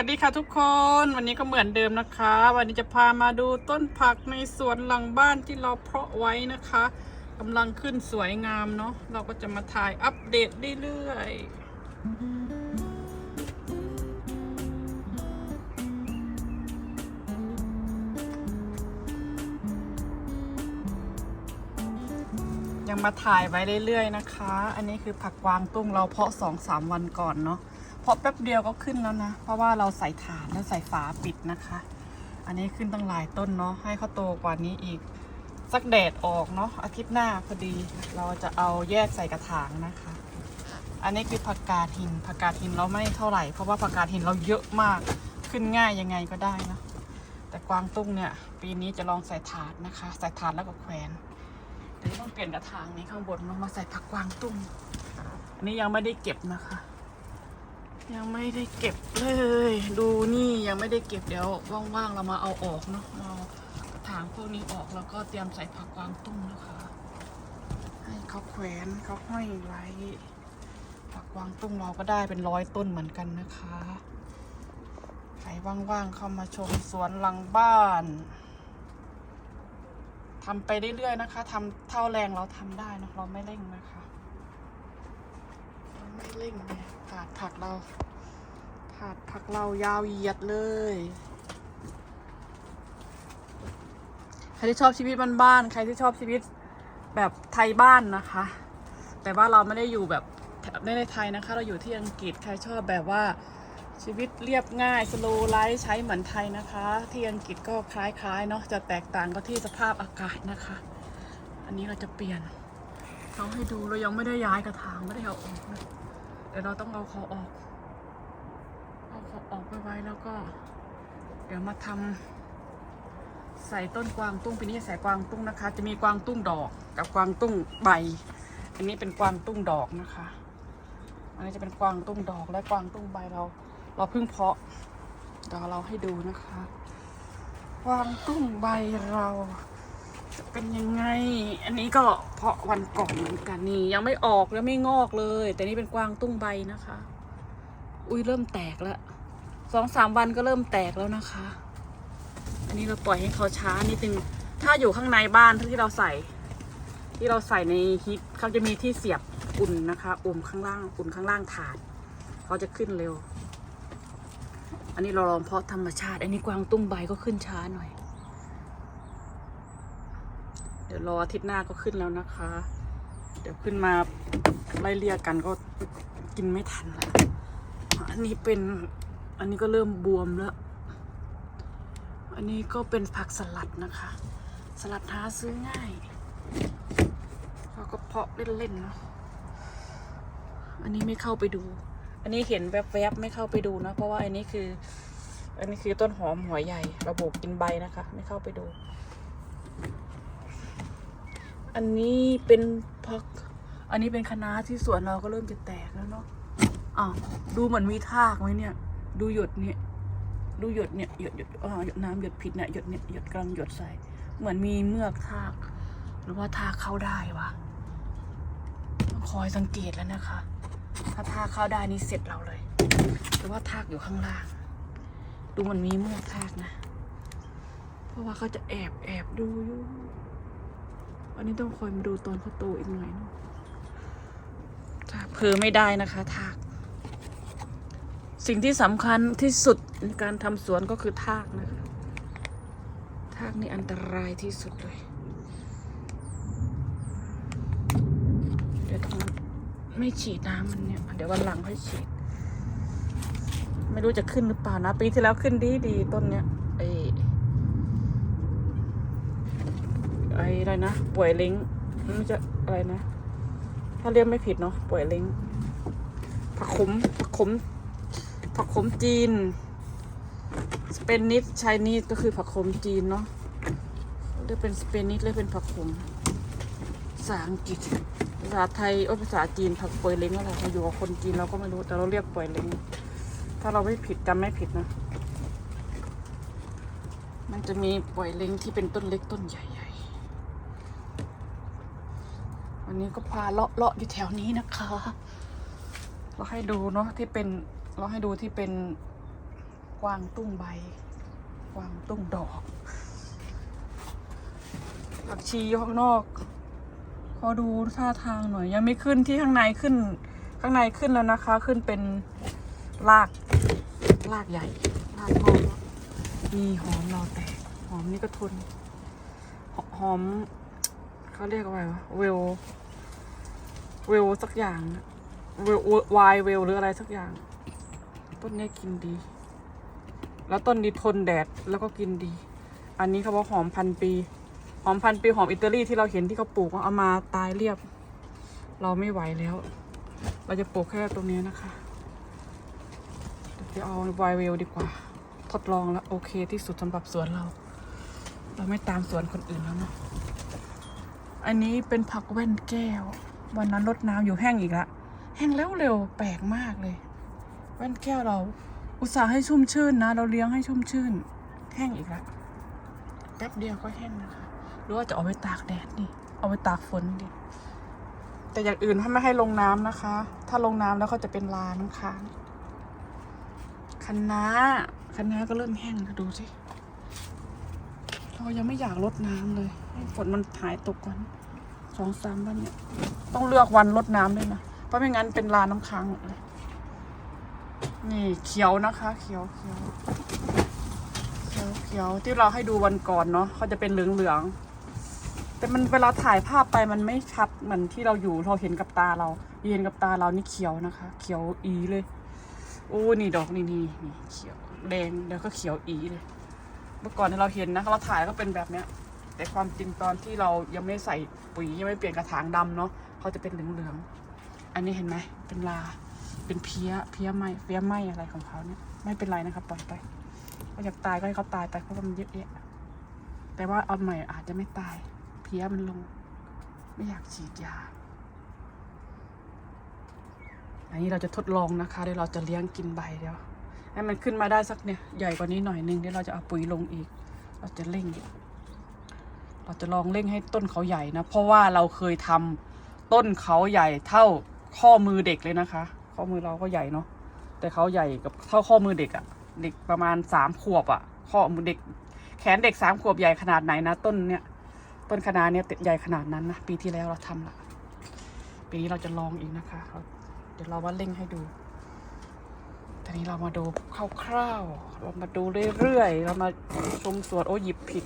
วัสดีค่ะทุกคนวันนี้ก็เหมือนเดิมนะคะ วันนี้จะพามาดูต้นผักในสวนหลังบ้านที่เราเพาะไว้นะคะกำลังขึ้นสวยงามเนาะเราก็จะมาถ่ายอัปเดตเรื่อยๆยังมาถ่ายไว้เรื่อยๆนะคะ อันนี้คือผักกวางตุ้งเราเพาะสองสามวันก่อนเนาะ ราะแป๊บเดียวก็ขึ้นแล้วนะ เพราะว่าเราใส่ฐานแล้วใส่ฝาปิดนะคะ อันนี้ขึ้นตั้งหลายต้นเนาะให้เขาโตกว่านี้อีก สักแดดออกเนาะอาทิตย์หน้าพอดีเราจะเอาแยกใส่กระถางนะคะ อันนี้คือผักกาดหินผักกาดหินเราไม่เท่าไหร่เพราะว่าผักกาดหินเราเยอะมากขึ้นง่ายยังไงก็ได้นะแต่กวางตุ้งเนี่ยปีนี้จะลองใส่ถาดนะคะใส่ถาดแล้วก็แขวนเดี๋ยวต้องเปลี่ยนกระถางนี้ข้างบนเนาะมาใส่ผักกวางตุ้งอันนี้ยังไม่ได้เก็บนะคะ ยังไม่ได้เก็บเลย ดูนี่ยังไม่ได้เก็บเดี๋ยวว่างๆเรามาเอาออกเนาะเอากระถางพวกนี้ออกแล้วก็เตรียมใส่ผักกวางตุ้งนะคะ ให้เขาแขวนเขาห้อยไว้ ผักกวางตุ้งเราก็ได้เป็นร้อยต้นเหมือนกันนะคะใครว่างๆเข้ามาชมสวนหลังบ้านทำไปเรื่อยๆนะคะทำเท่าแรงเราทำได้นะเราไม่เร่งนะคะ ไม่เร่งเลยถาดผักเราถาดผักเรายาวเหยียดเลยใครที่ชอบชีวิตบ้านๆใครที่ชอบชีวิตแบบไทยบ้านนะคะ แต่ว่าเราไม่ได้อยู่แบบในในไทยนะคะ เราอยู่ที่อังกฤษใครชอบแบบว่าชีวิตเรียบง่ายสโลไลฟ์ใช้เหมือนไทยนะคะ ที่อังกฤษก็คล้ายๆเนาะจะแตกต่างก็ที่สภาพอากาศนะคะ อันนี้เราจะเปลี่ยนเขาให้ดูเรายังไม่ได้ย้ายกระถางไม่ได้เอาออกนะ ดี๋ยวเราต้องเอาเขาออก เอาเขาออกไปไว้แล้วก็ เดี๋ยวมาทำใส่ต้นกวางตุ้งปีนี้ใส่กวางตุ้งนะคะ จะมีกวางตุ้งดอกกับกวางตุ้งใบ อันนี้เป็นกวางตุ้งดอกนะคะ อันนี้จะเป็นกวางตุ้งดอกและกวางตุ้งใบเรา เราเพิ่งเพาะเดี๋ยวเราให้ดูนะคะ กวางตุ้งใบเรา เป็นยังไง อันนี้ก็เพาะวันก่อนเหมือนกันนี่ ยังไม่ออกแล้วไม่งอกเลย แต่นี่เป็นกวางตุ้งใบนะคะ อุ้ยเริ่มแตกแล้วสองสามวันก็เริ่มแตกแล้วนะคะ อันนี้เราปล่อยให้เขาช้านิดนึงถ้าอยู่ข้างในบ้านที่เราใส่ ที่เราใส่ในฮิตเขาจะมีที่เสียบอุ่นนะคะอุ่นข้างล่างอุ่นข้างล่างถาดเขาจะขึ้นเร็ว อันนี้เราลองเพาะธรรมชาติ อันนี้กวางตุ้งใบก็ขึ้นช้าหน่อย เดี๋ยวรออาทิตย์หน้าก็ขึ้นแล้วนะคะ เดี๋ยวขึ้นมาไล่เรียกกันก็กินไม่ทันละอันนี้เป็นอันนี้ก็เริ่มบวมแล้ว อันนี้ก็เป็นผักสลัดนะคะ สลัดหาซื้อง่ายเราก็เพาะเล่นๆเนาะอันนี้ไม่เข้าไปดู อันนี้เห็นแวบๆไม่เข้าไปดูนะ เพราะว่าอันนี้คือ อันนี้คือต้นหอมหัวใหญ่ ระบบกินใบนะคะ ไม่เข้าไปดู อันนี้เป็นผัก อันนี้เป็นคะน้าที่สวนเราก็เริ่มจะแตกแล้วเนาะอ้าวดูเหมือนมีทากไหมเนี่ย ดูหยดเนี่ย ดูหยดเนี่ยหยดหยดอ๋อหยดน้ำหยดผิดเนี่ยหยดเนี่ยหยดกลังหยดใส่ เหมือนมีเมือกทาก หรือว่าทากเข้าได้วะต้องคอยสังเกตแล้วนะคะ ถ้าทากเข้าได้นี่เสร็จเราเลย หรือว่าทากอยู่ข้างล่าง ดูมันมีเมือกทากนะ เพราะว่าเขาจะแอบแอบดูอยู่ อันนี้ต้องคอยมาดูตอนเขาโตอีกหน่อยนะถ้าเพอไม่ได้นะคะทาก สิ่งที่สำคัญที่สุดในการทำสวนก็คือทากนะคะ ทากนี่อันตรายที่สุดเลย เดี๋ยวตรงนั้นไม่ฉีดน้ำมันเนี่ย เดี๋ยววันหลังค่อยฉีด ไม่รู้จะขึ้นหรือเปล่านะ ปีที่แล้วขึ้นดีดีต้นเนี้ยไอะไรนะป่วยล้งมันจะอะไรนะ ถ้าเรียกไม่ผิดเนาะป่วยล้งผักขมผักขมผักขมจีนสเปนนิสชายนีสก็คือผักขมจีนเนาะเรียกเป็นสเปนนิสเรียกเป็นผักขมภาษาอังกฤษภาษาไทยโอ้ภาษาจีนผักป่วยเล้งอะไรมาอยู่กับคนจีนเราก็ไม่รู้แต่เราเรียกป่วยเล้งถ้าเราไม่ผิดจำไม่ผิดนะ มันจะมีป่วยเล้งที่เป็นต้นเล็กต้นใหญ่ๆ วันนี้ก็พาเลาะเลาะอยู่แถวนี้นะคะ เราให้ดูเนาะที่เป็น เราให้ดูที่เป็นกวางตุ้งใบ กวางตุ้งดอกผักชีอยู่ข้างนอกขอดูท่าทางหน่อย ยังไม่ขึ้นที่ข้างในขึ้น ข้างในขึ้นแล้วนะคะ ขึ้นเป็นรากรากใหญ่รากงอกมีหอมรอแตกหอมนี่ก็ทนหหอม เขาเรียกว่าอะไรวะเวลเวลสักอย่างอะเวลวายเวลหรืออะไรสักอย่าง ต้นนี้กินดี แล้วต้นนี้ทนแดดแล้วก็กินดี อันนี้เขาบอกหอมพันปี หอมพันปีหอมอิตาลีที่เราเห็นที่เขาปลูกเอามาตายเรียบ เราไม่ไหวแล้ว เราจะปลูกแค่ตรงนี้นะคะจะเอาไวเวลดีกว่า ทดลองแล้วโอเคที่สุดสำหรับสวนเรา เราไม่ตามสวนคนอื่นแล้วเนาะ อันนี้เป็นผักแว่นแก้ว วันนั้นรดน้ำอยู่แห้งอีกละ แห้งแล้วเร็วแปลกมากเลย แว่นแก้วเรา อุตส่าห์ให้ชุ่มชื่นนะ เราเลี้ยงให้ชุ่มชื่น แห้งอีกละแป๊บเดียวก็แห้งนะคะ หรือว่าจะเอาไปตากแดดดิเอาไปตากฝนดิแต่อย่างอื่นถ้าไม่ให้ลงน้ำนะคะ ถ้าลงน้ำแล้วเขาจะเป็นลาน้ำค้างคะน้าคะน้าก็เริ่มแห้งแล้วดูสิ เรายังไม่อยากลดน้ำเลย ฝนมันหายตกก่อนสองสามวันเนี่ย ต้องเลือกวันลดน้ำด้วยนะ เพราะไม่งั้นเป็นลาน้ำค้างหมดเลยนี่เขียวนะคะ เขียวเขียวเขียวเขียวที่เราให้ดูวันก่อนเนาะเขาจะเป็นเหลืองเหลืองแต่มันเวลาถ่ายภาพไปมันไม่ชัดเหมือนที่เราอยู่เราเห็นกับตาเราเห็นกับตาเรานี่เขียวนะคะ เขียวอีเลยโอ้นี่ดอกนี่นี่นี่เขียวแดงแล้วก็เขียวอีเลย เมื่อก่อนที่เราเห็นนะเราถ่ายก็เป็นแบบเนี้ย แต่ความจริงตอนที่เรายังไม่ใส่ปุ๋ยยังไม่เปลี่ยนกระถางดำเนาะเขาจะเป็นเหลืองๆอันนี้เห็นไหมเป็นลาเป็นเพี้ยเพี้ยไหมเพี้ยไหมอะไรของเขาเนี่ยไม่เป็นไรนะครับปล่อยไปเขาอยากตายก็ให้เขาตายไปเพราะว่ามันเยอะแยะแต่ว่าเอาใหม่อาจจะไม่ตาย เพี้ยมันลง ไม่อยากฉีดยาอันนี้เราจะทดลองนะคะเดี๋ยวเราจะเลี้ยงกินใบเดี๋ยวให้มันขึ้นมาได้สักเนี่ยใหญ่กว่านี้หน่อยนึงเดี๋ยวเราจะเอาปุ๋ยลงอีก เราจะเร่ง เราจะลองเร่งให้ต้นเขาใหญ่นะ เพราะว่าเราเคยทำต้นเขาใหญ่เท่าข้อมือเด็กเลยนะคะ ข้อมือเราก็ใหญ่เนาะแต่เขาใหญ่กับเท่าข้อมือเด็กอะเด็กประมาณสามขวบอะข้อมือเด็ก แขนเด็กสามขวบใหญ่ขนาดไหนนะ ต้นเนี้ยต้นคะน้าเนี่ยใหญ่ขนาดนั้นนะปีที่แล้วเราทำละปีนี้เราจะลองอีกนะคะเราเดี๋ยวเราว่าเร่งให้ดูทีนี้เรามาดูคร่าวๆเรามาดูเรื่อยๆเรามาชมสวนโอ้หยิบผิด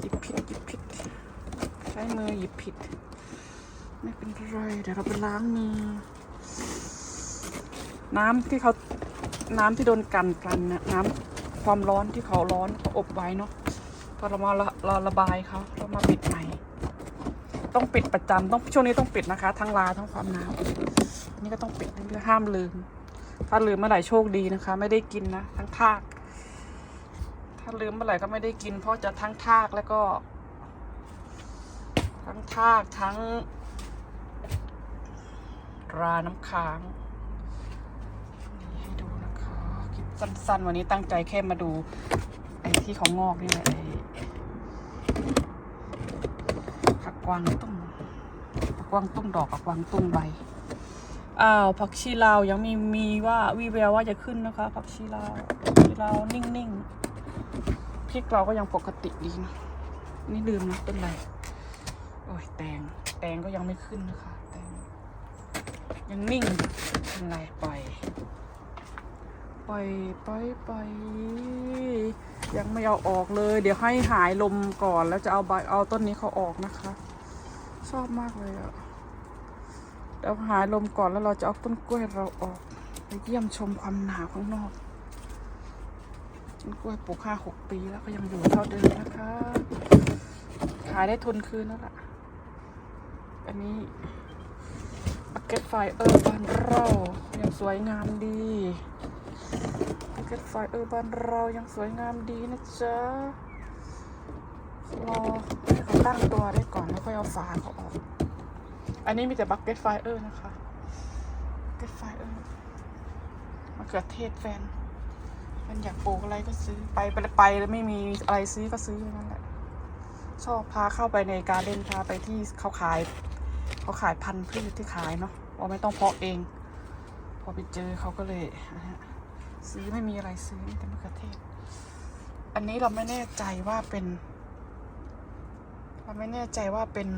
หยิบผิดหยิบผิด ใช้มือหยิบผิด ไม่เป็นไร เดี๋ยวเราไปล้างมือ น้ำที่เขาน้ำที่โดนกันกันนะน้ำความร้อนที่เขาร้อนเขาอบไว้เนาะพอเรามาละเราระบายเขาเรามาปิดใหม่ ต้องปิดประจำต้องช่วงนี้ต้องปิดนะคะ ทั้งลาทั้งความหนาวนี่ก็ต้องปิดเรื่อยๆห้ามลืม ถ้าลืมเมื่อไหร่โชคดีนะคะ ไม่ได้กินนะ ทั้งทาก ถ้าลืมเมื่อไหร่ก็ไม่ได้กิน เพราะจะทั้งทากแล้วก็ ทั้งทากทั้งราน้ำค้างนี่ให้ดูนะคะคลิปสั้นๆ วันนี้ตั้งใจแค่มาดู ไอ้ที่เขางอกนี่แหละไอ้ผักกวางตุ้งผักกวางตุ้งดอกกับกวางตุ้งใบอ้าวผักชีลาวยังมีมีว่าวีแววว่าจะขึ้นนะคะ ผักชีลาวผักชีลาวนิ่งๆ พริกเราก็ยังปกติดีนะ นี่ลืมนะต้นอะไรโอ้ยแตง แตงก็ยังไม่ขึ้นนะคะ แตง ยังนิ่งเป็นไรปล่อย ปล่อยปล่อยปล่อยยังไม่เอาออกเลย เดี๋ยวให้หายลมก่อนแล้วจะเอาใบเอาต้นนี้เขาออกนะคะ ชอบมากเลยอะเดี๋ยวหายลมก่อนแล้วเราจะเอาต้นกล้วยเราออกไปเยี่ยมชมความหนาวข้างนอก ต้นกล้วยปลูกห้าหกปีแล้วก็ยังอยู่เท่าเดิมนะคะ ขายได้ทุนคืนแล้วล่ะ อันนี้บักเก็ตไฟเออร์บ้านเรายังสวยงามดีบักเก็ตไฟเออร์บ้านเรายังสวยงามดีนะจ๊ะรอให้เขาตั้งตัวได้ก่อนแล้วค่อยเอาฝาเขาออก อันนี้มีแต่บักเก็ตไฟเออร์นะคะบักเก็ตไฟเออร์มะเขือเทศแฟน มันอยากปลูกอะไรก็ซื้อไปไปไปแล้วไม่มีอะไรซื้อก็ซื้อนั่นแหละชอบพาเข้าไปในการเล่นพาไปที่เขาขาย เขาขายพันธุ์พืชที่ขายเนาะว่าไม่ต้องเพาะเอง พอไปเจอเขาก็เลยซื้อไม่มีอะไรซื้อแต่มะเขือเทศ อันนี้เราไม่แน่ใจว่าเป็น เราไม่แน่ใจว่าเป็น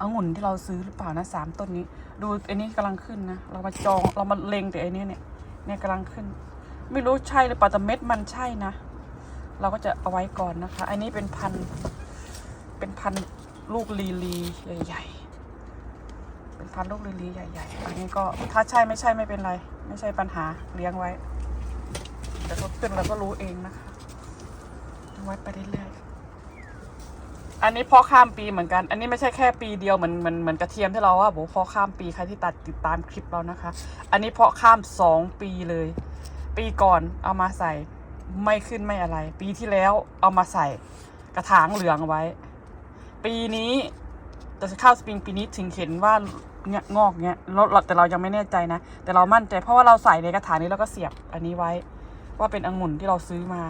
องุ่นที่เราซื้อหรือเปล่านะสามต้นนี้ ดูอันนี้กำลังขึ้นนะ เรามาจองเรามาเล็งแต่อันนี้เนี่ยเนี่ยกำลังขึ้น ไม่รู้ใช่หรือเปล่าแต่เม็ดมันใช่นะ เราก็จะเอาไว้ก่อนนะคะ อันนี้เป็นพัน เป็นพันลูกลีลีใหญ่ๆ เป็นพันลูกลีลีใหญ่ๆ อันนี้ก็ถ้าใช่ไม่ใช่ไม่เป็นไร ไม่ใช่ปัญหาเลี้ยงไว้เดี๋ยวเขาขึ้นเราก็รู้เองนะคะเอาไว้ไปเรื่อยๆ อันนี้พอข้ามปีเหมือนกัน อันนี้ไม่ใช่แค่ปีเดียวเหมือนเหมือนเหมือนกระเทียมที่เราว่าโหพอข้ามปีใครที่ตัดติดตามคลิปเรานะคะ อันนี้เพาะข้ามสองปีเลย ปีก่อนเอามาใส่ไม่ขึ้นไม่อะไร ปีที่แล้วเอามาใส่กระถางเหลืองไว้ ปีนี้แต่ข้าวสปริงปีนี้ถึงเห็นว่าเนี่ยงอกเนี่ยเราแต่เรายังไม่แน่ใจนะ แต่เรามั่นใจเพราะว่าเราใส่ในกระถางนี้แล้วก็เสียบอันนี้ไว้ ว่าเป็นองุ่นที่เราซื้อมา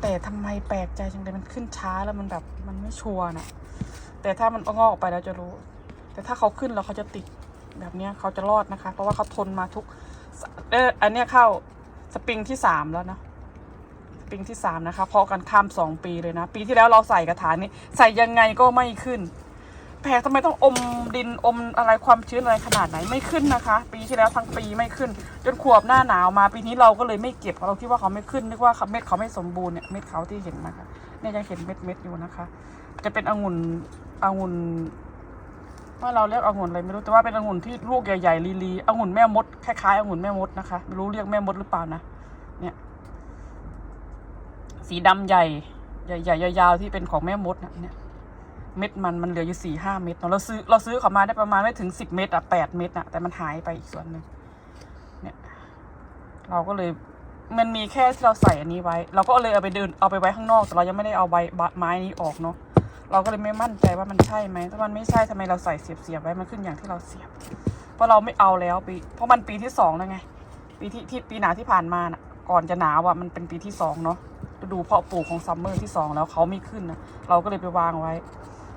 แต่ทำไมแปลกใจจังเลยมันขึ้นช้าแล้วมันแบบมันไม่ชัวร์นะแต่ถ้ามันงอกออกไปแล้วจะรู้ แต่ถ้าเขาขึ้นแล้วเขาจะติดแบบเนี้ยเขาจะรอดนะคะ เพราะว่าเขาทนมาทุกเอออันเนี้ยเข้า สปริงที่สามแล้วนะสปริงที่สามนะคะเพาะกันข้ามสองปีเลยนะ ปีที่แล้วเราใส่กระถางนี้ ใส่ยังไงก็ไม่ขึ้นแปลทำไมต้องอมดินอมอะไรความชื้นอะไรขนาดไหนไม่ขึ้นนะคะ ปีที่แล้วทั้งปีไม่ขึ้น จนขวบหน้าหนาวมา ปีนี้เราก็เลยไม่เก็บเราคิดว่าเขาไม่ขึ้นนึกว่าเม็ดเขาไม่สมบูรณ์เนี่ยเม็ดเขาที่เห็นนะคะเนี่ยยังเห็นเม็ดเม็ดอยู่นะคะ จะเป็นองุ่นองุ่น ว่าเราเรียกองุ่นอะไรไม่รู้แต่ว่าเป็นองุ่นที่ลูกใหญ่ๆลีๆองุ่นแม่มดคล้ายๆองุ่นแม่มดนะคะไม่รู้เรียกแม่มดหรือเปล่านะเนี่ย สีดำใหญ่ใหญ่ๆยาวๆที่เป็นของแม่มดนะเนี่ยเม็ดมันมันเหลืออยู่สี่ห้าเม็ดเนอะเราซื้อเราซื้อเขามาได้ประมาณไม่ถึงสิบเม็ดอะแปดเม็ดอะแต่มันหายไปอีกส่วนหนึ่งเนี่ย เราก็เลยมันมีแค่ที่เราใส่อันนี้ไว้ เราก็เลยเอาไปเดินเอาไปไว้ข้างนอกแต่เรายังไม่ได้เอาใบไม้นี้ออกเนาะ เราก็เลยไม่มั่นใจว่ามันใช่ไหมถ้ามันไม่ใช่ทำไมเราใส่เสียบเสียบๆไว้มันขึ้นอย่างที่เราเสียบ เพราะเราไม่เอาแล้วปีเพราะมันปีที่สองแล้วไง ปีที่ที่ปีหนาที่ผ่านมาน่ะ ก่อนจะหนาวอะมันเป็นปีที่สองเนาะฤดูเพาะปลูกของซัมเมอร์ที่สองแล้วเขาไม่ขึ้นนะเราก็เลยไปวางไว้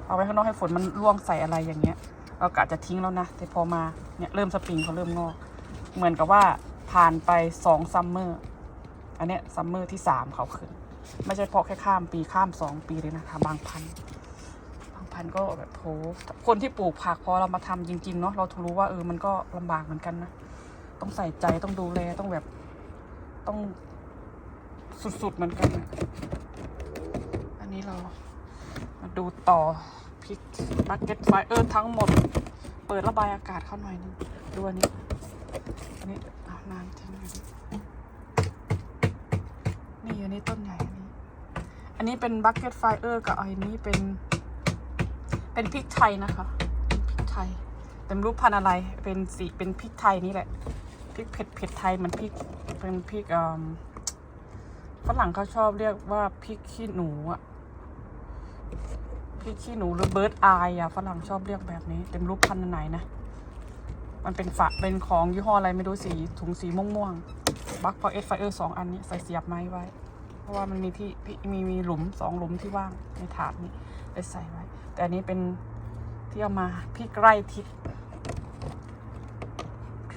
เอาไว้ข้างนอกให้ฝนมันร่วงใส่อะไรอย่างเงี้ยเรากะจะทิ้งแล้วนะแต่พอมาเนี่ยเริ่มสปริงเขาเริ่มงอก เหมือนกับว่าผ่านไปสองซัมเมอร์อันเนี้ยซัมเมอร์ที่สามเขาขึ้น ไม่ใช่เพาะแค่ข้ามปีข้ามสองปีเลยนะคะบางพันธุ์ พันธุ์ก็แบบโหคนที่ปลูกผักพอเรามาทำจริงๆเนาะเราถึงรู้ว่าเออมันก็ลำบากเหมือนกันนะต้องใส่ใจต้องดูแลต้องแบบต้องสุดๆเหมือนกันนะอันนี้เรามาดูต่อพริกบักเก็ตไฟเออทั้งหมด เปิดระบายอากาศเข้าหน่อยนึงดูอันนี้อันนี้อ่น้ำทิ้งอันนี้นี่อันนี้ต้นใหญ่อันนี้ อันนี้เป็นบักเก็ตไฟเออร์กับอันนี้เป็น เป็นพริกไทยนะคะพริกไทยแต่ไม่รู้พันอะไรเป็นสีเป็นพริกไทยนี่แหละพริกเผ็ดเผ็ดไทยมันพริกเป็นพริกอ่าฝรั่งเขาชอบเรียกว่าพริกขี้หนูอะพริกขี้หนูหรือเบิร์ดอายอะฝรั่งชอบเรียกแบบนี้เต็มรูปพันธุ์ไหนนะมันเป็นฝาเป็นของยี่ห้ออะไรไม่รู้สีถุงสีม่วงๆบัคพอเอสไฟเออร์สองอันนี้ใส่เสียบไม้ไว้ เพราะว่ามันมีที่พี่มีมีหลุมสองหลุมที่ว่างในถาดนี้ เลยใส่ไว้ แต่อันนี้เป็นที่เอามาพริกไร่ทิพย์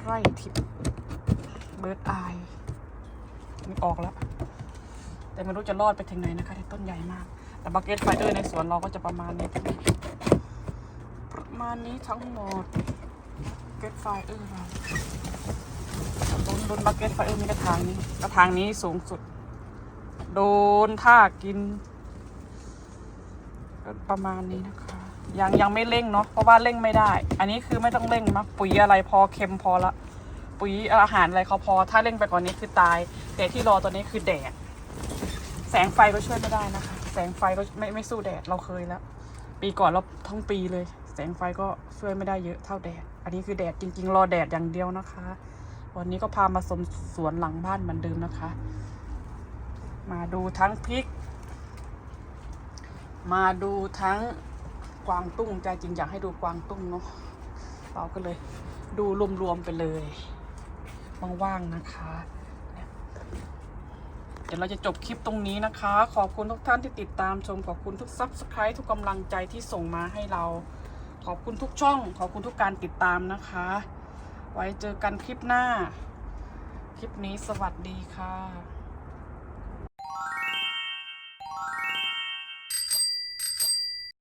ไร่ทิพย์เบิร์ดอายนี่ออกแล้ว แต่ไม่รู้จะรอดไปถึงไหนนะคะที่ต้นใหญ่มาก แต่บักเก็ตไฟเดอร์ในสวนเราก็จะประมาณนี้ ประมาณนี้ทั้งหมดเก็ตไฟเออร์เราลุ้นลุ้นบักเก็ตไฟเออร์มีกระถางนี้ กระถางนี้สูงสุด โดนท่ากิน ประมาณนี้นะคะ ยังยังไม่เร่งเนาะเพราะว่าเร่งไม่ได้ อันนี้คือไม่ต้องเร่งนะปุ๋ยอะไรพอเค็มพอละ ปุ๋ยอาหารอะไรเขาพอ ถ้าเร่งไปกว่านนี้คือตาย แต่ที่รอตอนนี้คือแดดแสงไฟก็ช่วยไม่ได้นะคะ แสงไฟก็ไม่ไม่สู้แดดเราเคยแล้ว ปีก่อนเราทั้งปีเลย แสงไฟก็ช่วยไม่ได้เยอะเท่าแดด อันนี้คือแดดจริง ๆ รอแดดอย่างเดียวนะคะ วันนี้ก็พามาสมสวนหลังบ้านเหมือนเดิมนะคะ มาดูทั้งพริก มาดูทั้งกวางตุ้งใจจริงอยากให้ดูกวางตุ้งเนาะเราก็เลย ดูรวมๆไปเลยว่างๆนะคะ เดี๋ยวเราจะจบคลิปตรงนี้นะคะ ขอบคุณทุกท่านที่ติดตามชมขอบคุณทุกซับสไคร b ์ทุกกำลังใจที่ส่งมาให้เรา ขอบคุณทุกช่อง ขอบคุณทุกการติดตามนะคะ ไว้เจอกันคลิปหน้า คลิปนี้สวัสดีค่ะ